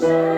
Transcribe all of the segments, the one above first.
Christ.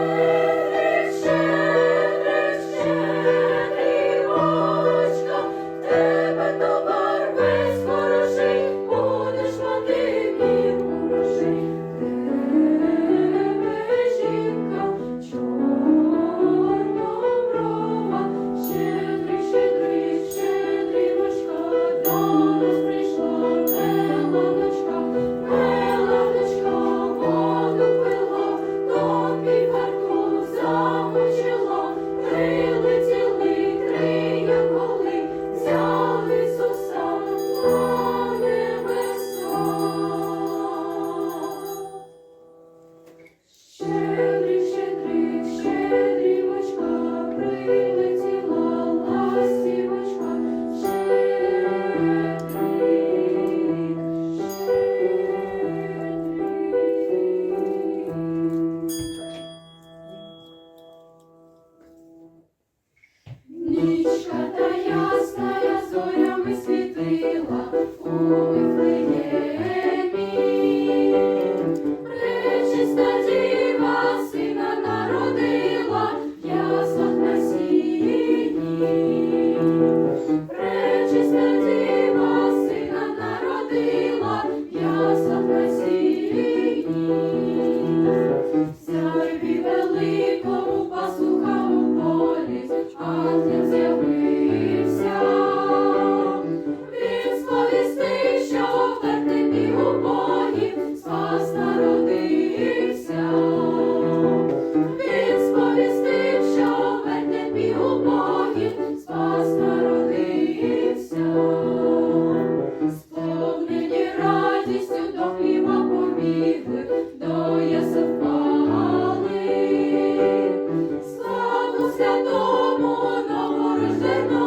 Krishna. святому новорожденому.